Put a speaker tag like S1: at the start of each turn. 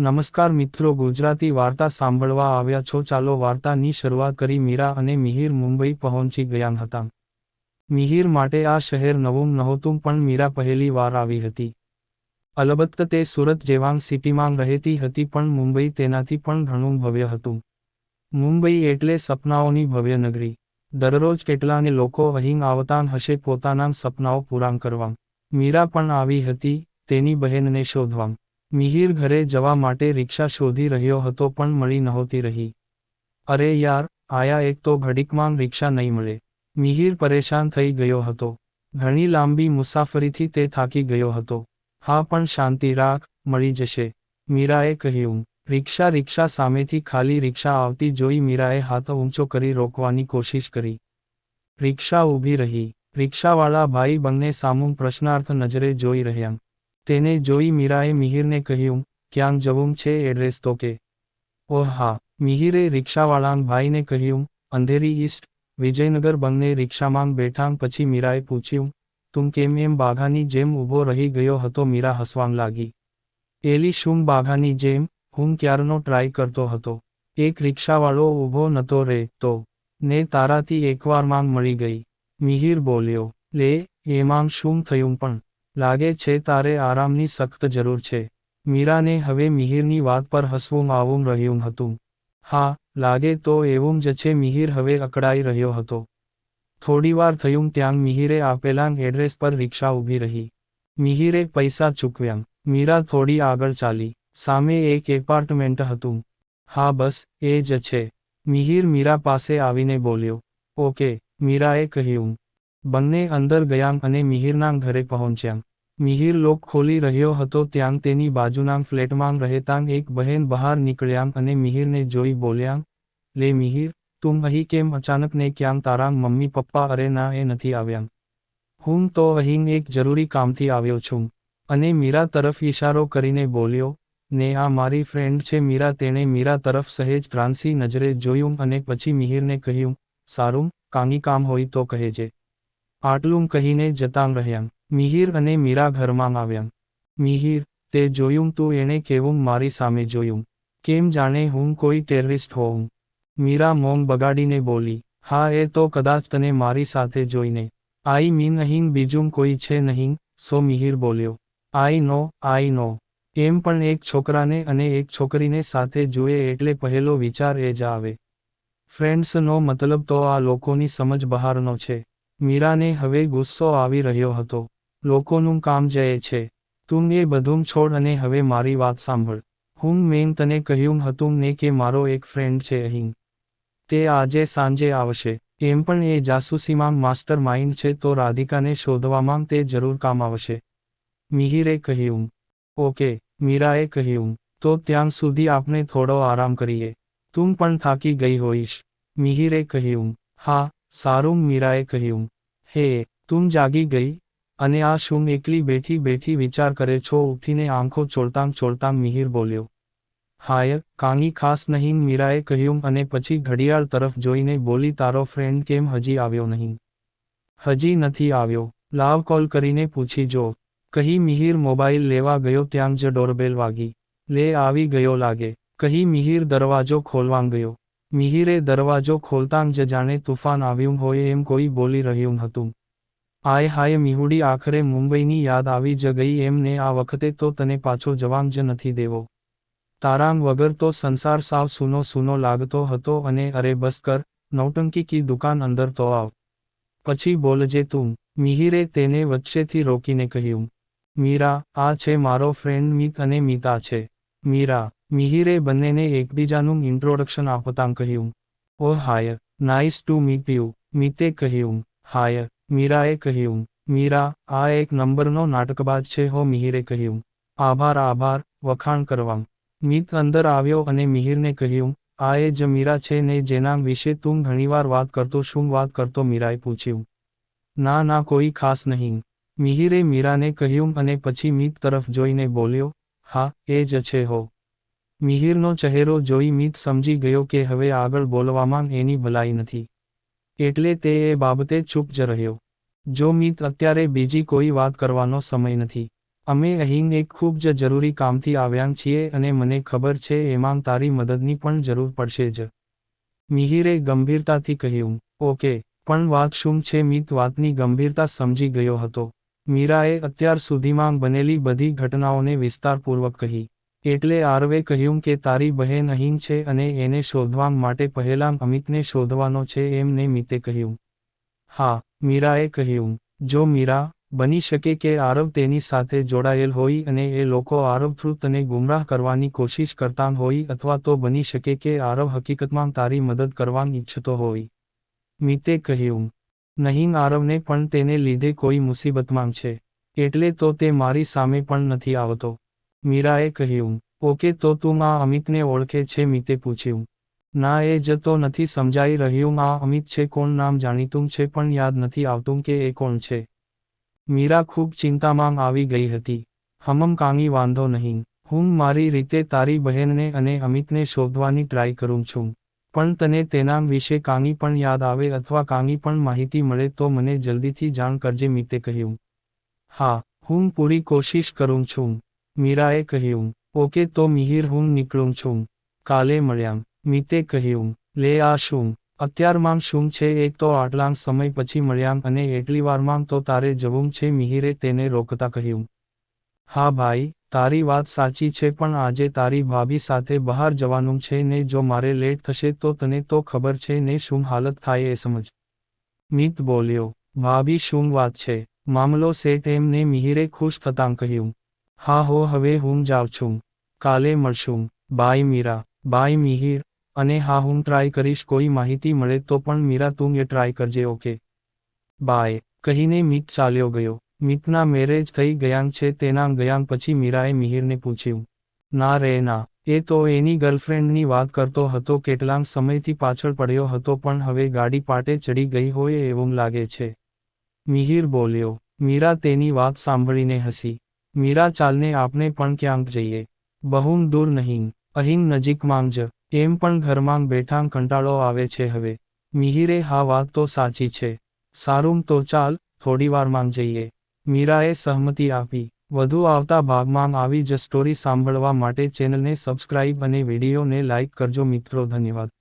S1: નમસ્કાર મિત્રો, ગુજરાતી વાર્તા સાંભળવા આવ્યા છો. ચાલો વાર્તાની શરૂઆત કરી. મીરા અને મિહિર મુંબઈ પહોંચી ગયા હતા. મિહિર માટે આ શહેર નવું નહોતું, પણ મીરા પહેલી વાર આવી હતી. અલબત્ત તે સુરત જેવાંગ સિટીમાં રહેતી હતી, પણ મુંબઈ તેનાથી પણ ઘણું ભવ્ય હતું. મુંબઈ એટલે સપનાઓની ભવ્ય નગરી. દરરોજ કેટલાને લોકો અહીં આવતાં હશે, પોતાના સપનાઓ પૂરા કરવા. મીરા પણ આવી હતી, તેની બહેનને શોધવા. મિહિર ઘરે જવા માટે રિક્ષા શોધી રહ્યો હતો પણ મળી નહોતી રહી. અરે યાર, આયા એક તો ઘડીકમાં રિક્ષા નહીં મળે. મિહિર પરેશાન થઈ ગયો હતો. ઘણી લાંબી મુસાફરીથી તે થાકી ગયો હતો. હા, પણ શાંતિ રાખ, મળી જશે. મીરાએ કહ્યું. રિક્ષા રિક્ષા સામેથી ખાલી રિક્ષા આવતી જોઈ મીરાએ હાથ ઊંચો કરી રોકવાની કોશિશ કરી. રિક્ષા ઊભી રહી. રિક્ષાવાળા ભાઈ બંને સામું પ્રશ્નાર્થ નજરે જોઈ રહ્યા. તેને જોઈ મીરાએ મિહિરને કહ્યું, ક્યાંક જવું છે એડ્રેસ તો કે. ઓહ હા, મિહિરે રિક્ષાવાળાંગ ભાઈને કહ્યું, અંધેરી ઈસ્ટ, વિજયનગર બંને રિક્ષામાં બેઠાં પછી મીરાએ પૂછ્યું, તું કેમ એમ બાઘાની જેમ ઊભો રહી ગયો હતો? મીરા હસવાં લાગી. એલી શું બાઘાની જેમ? હું ક્યારનો ટ્રાય કરતો હતો. એક રિક્ષાવાળો ઊભો નતો રે તો ને તારાથી એકવારમાં મળી ગઈ. મિહિર બોલ્યો, લે, એમાં શું થયું પણ? લાગે છે તારે આરામની સખ્ત જરૂર છે. મીરાને હવે મિહિરની વાત પર હસવું આવું રહ્યું હતું. હા, લાગે તો એવું જ છે મિહિર હવે અકળાઈ રહ્યો હતો. થોડીવાર થયું ત્યાં મિહિરે આપેલા એડ્રેસ પર રિક્ષા ઊભી રહી. મિહિરે પૈસા ચૂકવ્યા. મીરા થોડી આગળ ચાલી. સામે એક એપાર્ટમેન્ટ હતું. હા, બસ, એ જ છે. મિહિર મીરા પાસે આવીને બોલ્યો. ઓકે, મીરાએ કહ્યું. બંને અંદર ગયા અને મિહિરના ઘરે પહોંચ્યા. મિહિર લોક ખોલી રહ્યો હતો ત્યાં તેની બાજુના ફ્લેટમાં રહેતાં એક બહેન બહાર નીકળ્યાં અને મિહિરને જોઈ બોલ્યાં, લે મિહિર, તું અહીં કેમ અચાનક ને ક્યાં તારા મમ્મી પપ્પા અરે ના એ નથી આવ્યા. હું તો અહીં એક જરૂરી કામથી આવ્યો છું. અને મીરા તરફ ઈશારો કરીને બોલ્યો, ને આ મારી ફ્રેન્ડ છે મીરા, તેણે મીરા તરફ સહેજ ત્રાંસી નજરે જોયું અને પછી મિહિરને કહ્યું, સારું, કાંગી કામ હોય તો કહેજે આટલું કહીને જતાં રહ્યા. મિહિર અને મીરા ઘરમાં આવ્યા. મિહિર, તે જોયું, તું એણે કેવું મારી સામે જોયું? કેમ જાણે હું કોઈ ટેરરિસ્ટ હોઉં? મીરા મોમ બગાડીને બોલી, હા, એ તો કદાચ તને મારી સાથે જોઈને. આઈ મીન અહીં બીજું કોઈ છે નહીં? સો મિહિર બોલ્યો, આઈ નો આઈ નો. એમ પણ એક છોકરાને અને એક છોકરીને સાથે જુએ એટલે પહેલો વિચાર એ જ આવે. ફ્રેન્ડ્સનો મતલબ તો આ લોકોની સમજ બહારનો છે. મીરાને હવે ગુસ્સો આવી રહ્યો હતો. લોકોનું કામ જ એ છે, તું એ બધું છોડ અને હવે મારી વાત સાંભળ. હું મેં તને કહ્યું હતું ને કે મારો એક ફ્રેન્ડ છે અહીં. તે આજે સાંજે આવશે. એમ પણ એ જાસૂસીમાં માસ્ટર માઇન્ડ છે તો રાધિકાને શોધવામાં તે જરૂર કામ આવશે. મિહિરે કહ્યું, ઓકે. મીરાએ કહ્યું, તો ત્યાં સુધી આપણે થોડો આરામ કરીએ. તું પણ થાકી ગઈ હોઈશ. મિહિરે કહ્યું, હા. સારું મીરાએ કહ્યું, હે, તું જાગી ગઈ? અને આ શું એકલી બેઠી બેઠી વિચાર કરે છો? ઉઠીને આંખો ચોળતાંગ ચોળતાંગ મિહિર બોલ્યો. હાય કાની ખાસ નહીં, મીરાએ કહ્યું અને પછી ઘડિયાળ તરફ જોઈને બોલી, તારો ફ્રેન્ડ કેમ હજી આવ્યો નહીં? હજી નથી આવ્યો. લાવ કોલ કરીને પૂછી જો. કહી મિહિર મોબાઈલ લેવા ગયો ત્યાં જ ડોરબેલ વાગી. લે, આવી ગયો લાગે. કહી મિહિર દરવાજો ખોલવા ગયો. મિહિરે દરવાજો ખોલતાં જ જાણે તુફાન આવ્યું હોય એમ કોઈ બોલી રહ્યું હતું આય હાય મિહુડી આખરે મુંબઈની યાદ આવી જ ગઈ એમને આ વખતે તો તને પાછો જવાંગ જ નથી દેવો. તારાંગ વગર તો સંસાર સાવ સૂનો સૂનો લાગતો હતો અને અરે બસ કર, નૌટંકી કી દુકાન અંદર તો આવ. પછી બોલજે તું, મિહિરે તેને વચ્ચેથી રોકીને કહ્યું. મીરા, આ છે મારો ફ્રેન્ડ મિત અને મીતા છે. મીરા, મિહિરે બંનેને એકબીજાનું ઇન્ટ્રોડક્શન આપતાં કહ્યું. ઓ hi nice to meet you મિતે કહ્યું. હાય મીરાએ કહ્યું, મીરા, આ એક નંબરનો નાટકબાજ છે હો મિહિરે કહ્યું. આભાર આભાર, વખાણ કરવા. મિત અંદર આવ્યો અને મિહિરને કહ્યું, આ એ જ મીરા છે ને જેના વિશે તું ઘણીવાર વાત કરતો, શું વાત કરતો? મીરાએ પૂછ્યું. ના ના, કોઈ ખાસ નહીં. મિહિરે મીરાને કહ્યું અને પછી મિત તરફ જોઈને બોલ્યો, હા, એ જ છે હો. મિહિરનો ચહેરો જોઈ મિત સમજી ગયો કે હવે આગળ બોલવામાં એની ભલાઈ નથી. એટલે તે એ બાબતે ચૂપ જ રહ્યો. જો મિત અત્યારે બીજી કોઈ વાત કરવાનો સમય નથી. અમે અહીં એક ખૂબ જ જરૂરી કામથી આવ્યા છીએ અને મને ખબર છે એમાં તારી મદદની પણ જરૂર પડશે જ. મિહિરે ગંભીરતાથી કહ્યું, ઓકે, પણ વાત શું છે? મિત વાતની ગંભીરતા સમજી ગયો હતો. મીરાએ અત્યાર સુધીમાં બનેલી બધી ઘટનાઓને વિસ્તારપૂર્વક કહી. એટલે આરવે કહ્યું કે તારી બહેન અહીં છે અને એને શોધવા માટે પહેલાં અમિતને શોધવાનો છે એમને મિતે કહ્યું. હા, મીરાએ કહ્યું. જો મીરા, બની શકે કે આરવ તેની સાથે જોડાયેલ હોય અને એ લોકો આરવ થ્રુ તને ગુમરાહ કરવાની કોશિશ કરતા હોય અથવા તો બની શકે કે આરવ હકીકતમાં તારી મદદ કરવાની ઈચ્છતો હોય. મિતે કહ્યું. નહીં, આરવને પણ તેને લીધે કોઈ મુસીબતમાં છે. એટલે તો તે મારી સામે પણ નથી આવતો. મીરાએ કહ્યું, ઓકે, તો તું આ અમિતને ઓળખે છે મિતે પૂછ્યું. ના, એ જ તો નથી સમજાઈ રહ્યું આ અમિત છે, કોણ નામ જાણીતું છે, પણ યાદ નથી આવતું કે એ કોણ છે. મીરા ખૂબ ચિંતામાં આવી ગઈ હતી. હમમ કાંગી વાંધો નહીં. હું મારી રીતે તારી બહેનને અને અમિતને શોધવાની ટ્રાય કરું છું. પણ તને તેના વિશે કાંગી પણ યાદ આવે અથવા કાંગી પણ માહિતી મળે તો મને જલ્દીથી જાણ કરજે, મિતે કહ્યું. હા, હું પૂરી કોશિશ કરું છું. મીરાએ કહ્યું, ઓકે તો મિહિર હું નીકળું છું. કાલે મળ્યામ. મિતે કહ્યું, લે આ શું? અત્યારમાં શું છે એક તો આટલા સમય પછી મળ્યામ અને એટલી વારમાં તો તારે જવું છે. મિહિરે તેને રોકતા કહ્યું, હા ભાઈ, તારી વાત સાચી છે પણ આજે તારી ભાભી સાથે બહાર જવાનું છે ને જો મારે લેટ થશે તો તને તો ખબર છે ને શું હાલત થાય એ સમજ. મિત બોલ્યો, ભાભી શું વાત છે? મામલો સેટ એમને મિહિરે ખુશ થતાં કહ્યું હા હો, હવે હું જાઉં છું. કાલે મળશું. બાય મીરા. બાય મિહિર. અને હા, હું ટ્રાય કરીશ, કોઈ માહિતી મળે તો પણ મીરા તું એ ટ્રાય કરજે ઓકે બાય. કહીને મિત ચાલ્યો ગયો. મિતના મેરેજ થઈ ગયાં છે, તેના ગયાં પછી મીરાએ મિહિરને પૂછ્યું. ના રે, ના. એ તો એની ગર્લફ્રેન્ડની વાત કરતો હતો, કેટલાક સમયથી પાછળ પડ્યો હતો, પણ હવે ગાડી પાટે ચડી ગઈ હોય એવું લાગે છે. મિહિર બોલ્યો. મીરા તેની વાત સાંભળીને હસી. મીરા ચાલને આપને પણ ક્યાંક જઈએ. બહુમ દૂર નહીં અહીં નજીકમાં જ એમ પણ ઘરમાં બેઠાં કંટાળો આવે છે હવે. મિહિરે, હા, વાત તો સાચી છે. સારું, તો ચાલ થોડીવારમાં જઈએ. મીરાએ સહમતિ આપી. વધુ આવતા ભાગમાં આવી જ સ્ટોરી સાંભળવા માટે ચેનલને સબસ્ક્રાઇબ અને વિડીયોને લાઇક કરજો મિત્રો, ધન્યવાદ.